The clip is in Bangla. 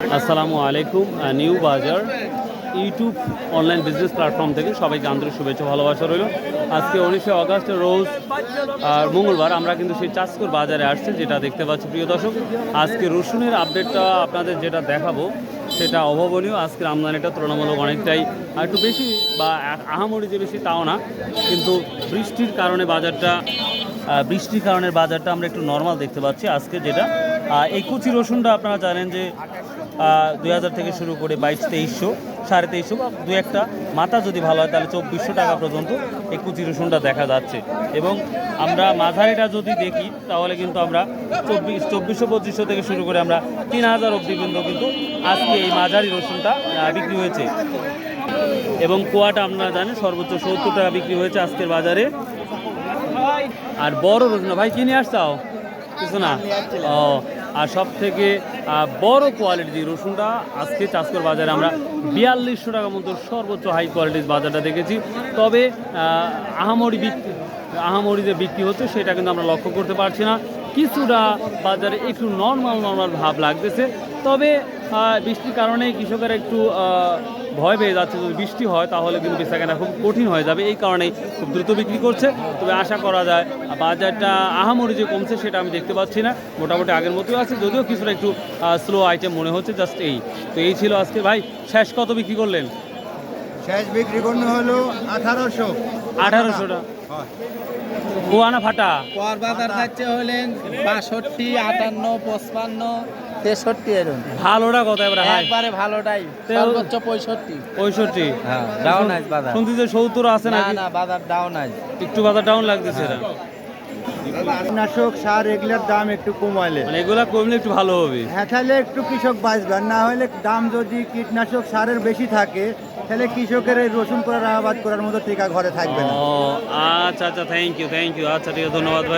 আসসালামু আলাইকুম নিউ বাজার ইউটিউব অনলাইন বিজনেস প্ল্যাটফর্ম থেকে সবাইকে আন্তরিক শুভেচ্ছা ভালোবাসা রইল। আজকে উনিশে অগস্ট, রোজ আর মঙ্গলবার আমরা কিন্তু সেই চাষকর বাজারে আসছি, যেটা দেখতে পাচ্ছি প্রিয় দর্শক। আজকে রসুনের আপডেটটা আপনাদের যেটা দেখাবো, সেটা অভাবনীয়। আজকের আমদানিটা তুলনামূলক অনেকটাই একটু বেশি বা আহামরি যে বেশি তাও না। কিন্তু বৃষ্টির কারণে বাজারটা বৃষ্টির কারণে বাজারটা আমরা একটু নর্মাল দেখতে পাচ্ছি। আজকে যেটা এই কুচি রসুনটা আপনারা জানেন যে দুই হাজার থেকে শুরু করে বাইশ, তেইশশো, সাড়ে তেইশশো বা দু একটা মাথা যদি ভালো হয়, তাহলে চব্বিশশো টাকা পর্যন্ত এই কুচি রসুনটা দেখা যাচ্ছে। এবং আমরা মাঝারিটা যদি দেখি, তাহলে কিন্তু আমরা চব্বিশ, চব্বিশশো, পঁচিশশো থেকে শুরু করে আমরা তিন হাজার অব্দি পর্যন্ত কিন্তু আজকে এই মাঝারি রসুনটা বিক্রি হয়েছে। এবং কোয়াটা আপনারা জানেন, সর্বোচ্চ সত্তর টাকা বিক্রি হয়েছে আজকের বাজারে। আর বড় রসুন ভাই, কিনে আসতাও কিছু না। ও, আর সব থেকে বড় কোয়ালিটির রসুনটা আজকে চাষকর বাজারে আমরা বিয়াল্লিশশো টাকা মতো সর্বোচ্চ হাই কোয়ালিটির বাজারটা দেখেছি। তবে আহামরি বিক্রি আহামরি যে বিক্রি হচ্ছে সেটা কিন্তু আমরা লক্ষ্য করতে পারছি না। কিছুটা বাজারে একটু নর্মাল নর্মাল ভাব লাগতেছে। তবে বৃষ্টির কারণে কৃষকেরা একটু ভয় পেয়ে যাচ্ছে। যদি বৃষ্টি হয় তাহলে কিন্তু বেচাকেনা খুব কঠিন হয়ে যাবে। এই কারণেই খুব দ্রুত বিক্রি করছে। তবে আশা করা যায় বাজারটা আহামরি যে কমছে সেটা আমি দেখতে পাচ্ছি না। মোটামুটি আগের মতোই আছে। যদিও কিছুটা একটু স্লো আইটেম মনে হচ্ছে জাস্ট এই। তো এই ছিল আজকে। ভাই শেষ কত বিক্রি করলেন? শেষ বিক্রি করতে হলো আঠারোশো। আঠারোশোটা গোয়ানা ফাটা। পর বাজার যাচ্ছে হলেন বাষট্টি আটান্ন পঁচপান্ন তেষট্টি এরকম। ভালোটা কত এবার? একবারে ভালোটাই সর্বোচ্চ পঁয়ষট্টি। পঁয়ষট্টি? হ্যাঁ ডাউন আছে বাজার। শুনছি যে সত্তর আছে না না বাজার ডাউন একটু বাজার ডাউন লাগতেছে এটা। কীটনাশক সার এগুলোর দাম একটু কমাইলে। মানে এগুলা কমলে একটু ভালো হবে। হ্যাঁ তাহলে একটু কৃষক বাঁচবে না হলে দাম যদি কীটনাশক সারের বেশি থাকে তাহলে কৃষকের এই রসুন করার আবাদ করার মতো টিকা ঘরে থাকবে না। আচ্ছা আচ্ছা থ্যাংক ইউ থ্যাংক ইউ আচ্ছা ঠিক আছে ধন্যবাদ ভাই।